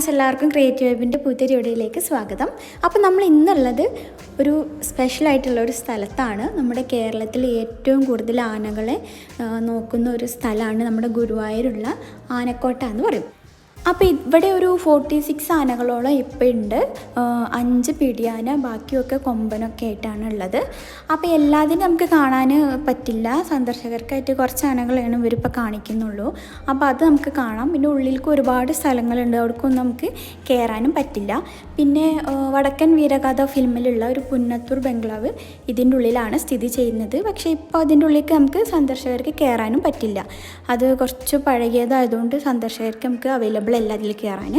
Friends എല്ലാവർക്കും creative വൈബിന്റെ പുതിയ വീഡിയോയിലേക്ക് സ്വാഗതം. അപ്പോൾ നമ്മൾ ഇന്നുള്ളത് ഒരു സ്പെഷ്യലായിട്ടുള്ള ഒരു സ്ഥലത്താണ്. നമ്മുടെ കേരളത്തിൽ ഏറ്റവും കൂടുതൽ ആനകളെ നോക്കുന്ന ഒരു സ്ഥലമാണ് നമ്മുടെ ഗുരുവായൂരുള്ള ആനക്കോട്ട എന്ന് പറയും. അപ്പോൾ ഇവിടെ ഒരു ഫോർട്ടി സിക്സ് ആനകളോളം ഇപ്പോൾ ഉണ്ട്. അഞ്ച് പിടിയാന ബാക്കിയൊക്കെ കൊമ്പനൊക്കെ ആയിട്ടാണ് ഉള്ളത്. അപ്പോൾ എല്ലാത്തിനും നമുക്ക് കാണാൻ പറ്റില്ല. സന്ദർശകർക്കായിട്ട് കുറച്ച് ആനകളാണ് ഇവരിപ്പോൾ കാണിക്കുന്നുള്ളൂ. അപ്പോൾ അത് നമുക്ക് കാണാം. പിന്നെ ഉള്ളിലേക്ക് ഒരുപാട് സ്ഥലങ്ങളുണ്ട്. അവിടേക്കൊന്നും നമുക്ക് കയറാനും പറ്റില്ല. പിന്നെ വടക്കൻ വീരഗാഥ ഫിലിമിലുള്ള ഒരു പുന്നത്തൂർ ബംഗ്ലാവ് ഇതിന്റെ ഉള്ളിലാണ് സ്ഥിതി ചെയ്യുന്നത്. പക്ഷേ ഇപ്പോൾ അതിന്റെ ഉള്ളിലേക്ക് നമുക്ക് സന്ദർശകർക്ക് കയറാനും പറ്റില്ല. അത് കുറച്ച് പഴകിയതായതുകൊണ്ട് സന്ദർശകർക്ക് നമുക്ക് അവൈലബിൾ അല്ല അതിൽ കയറാൻ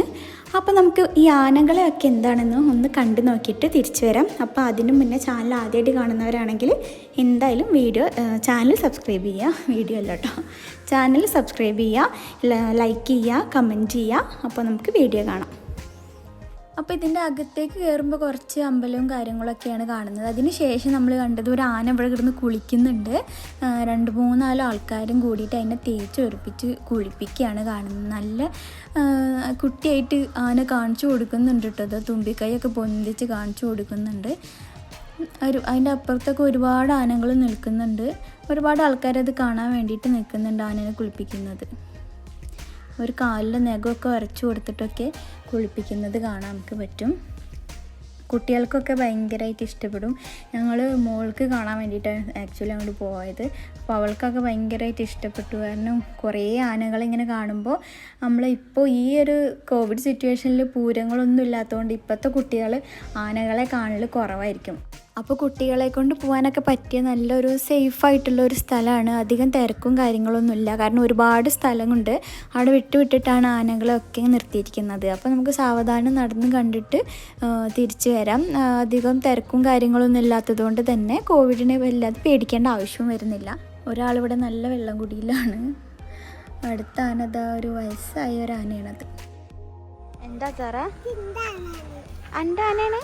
അപ്പോൾ നമുക്ക് ഈ ആനകളെയൊക്കെ എന്താണെന്ന് ഒന്ന് കണ്ടു നോക്കിയിട്ട് തിരിച്ചു വരാം. അപ്പോൾ അതിനു മുന്നേ ചാനൽ ആദ്യമായിട്ട് കാണുന്നവരാണെങ്കിൽ എന്തായാലും വീഡിയോ ചാനൽ സബ്സ്ക്രൈബ് ചെയ്യുക. വീഡിയോ അല്ല കേട്ടോ. ചാനൽ സബ്സ്ക്രൈബ് ചെയ്യുക ലൈക്ക് ചെയ്യുക കമന്റ് ചെയ്യുക. അപ്പോൾ നമുക്ക് വീഡിയോ കാണാം. അപ്പോൾ ഇതിന്റെ അകത്തേക്ക് കയറുമ്പോൾ കുറച്ച് അമ്പലവും കാര്യങ്ങളൊക്കെയാണ് കാണുന്നത്. അതിനുശേഷം നമ്മൾ കണ്ടത് ഒരു ആന ഇവിടെ കിടന്ന് കുളിക്കുന്നുണ്ട്. രണ്ട് മൂന്നാൽ ആൾക്കാരും കൂടിയിട്ട് അതിനെ തേച്ച് ഉറപ്പിച്ച് കുളിപ്പിക്കുകയാണ് കാണുന്നത്. നല്ല കുട്ടിയായിട്ട് ആന കാണിച്ചു കൊടുക്കുന്നുണ്ട് കേട്ടോ. അത് തുമ്പിക്കൈയൊക്കെ പൊന്തിച്ച് കാണിച്ചു കൊടുക്കുന്നുണ്ട്. ഒരു അതിന്റെ അപ്പുറത്തൊക്കെ ഒരുപാട് ആനകൾ നിൽക്കുന്നുണ്ട്. ഒരുപാട് ആൾക്കാരത് കാണാൻ വേണ്ടിയിട്ട് നിൽക്കുന്നുണ്ട് ആനനെ കുളിപ്പിക്കുന്നത്. ഒരു കാലിൽ നഖമൊക്കെ വരച്ചു കൊടുത്തിട്ടൊക്കെ കുളിപ്പിക്കുന്നത് കാണാൻ നമുക്ക് പറ്റും. കുട്ടികൾക്കൊക്കെ ഭയങ്കരമായിട്ട് ഇഷ്ടപ്പെടും. ഞങ്ങൾ മോൾക്ക് കാണാൻ വേണ്ടിയിട്ടാണ് ആക്ച്വലി അങ്ങോട്ട് പോയത്. അപ്പോൾ അവൾക്കൊക്കെ ഭയങ്കരമായിട്ട് ഇഷ്ടപ്പെട്ടു. കാരണം കുറേ ആനകളിങ്ങനെ കാണുമ്പോൾ നമ്മൾ ഇപ്പോൾ ഈ ഒരു കോവിഡ് സിറ്റുവേഷനിൽ പൂരങ്ങളൊന്നും ഇല്ലാത്തതുകൊണ്ട് ഇപ്പോഴത്തെ കുട്ടികൾ ആനകളെ കാണൽ കുറവായിരിക്കും. അപ്പോൾ കുട്ടികളെ കൊണ്ട് പോകാനൊക്കെ പറ്റിയ നല്ലൊരു സേഫ് ആയിട്ടുള്ള ഒരു സ്ഥലമാണ് അധികം തിരക്കും കാര്യങ്ങളൊന്നുമില്ല. കാരണം ഒരുപാട് സ്ഥലമുണ്ട് അവിടെ വിട്ട് വിട്ടിട്ടാണ് ആനകളൊക്കെ നിർത്തിയിരിക്കുന്നത്. അപ്പോൾ നമുക്ക് സാവധാനം നടന്ന് കണ്ടിട്ട് തിരിച്ചു വരാം. അധികം തിരക്കും കാര്യങ്ങളൊന്നും ഇല്ലാത്തതുകൊണ്ട് തന്നെ കോവിഡിനെ വല്ലാതെ പേടിക്കേണ്ട ആവശ്യവും വരുന്നില്ല. ഒരാളിവിടെ നല്ല വെള്ളം കുടിയിലാണ്. അടുത്ത ആനത ഒരു വയസ്സായ ഒരു ആനയാണത്. എന്താ സാറ? അന്റെ ആനയാണ്?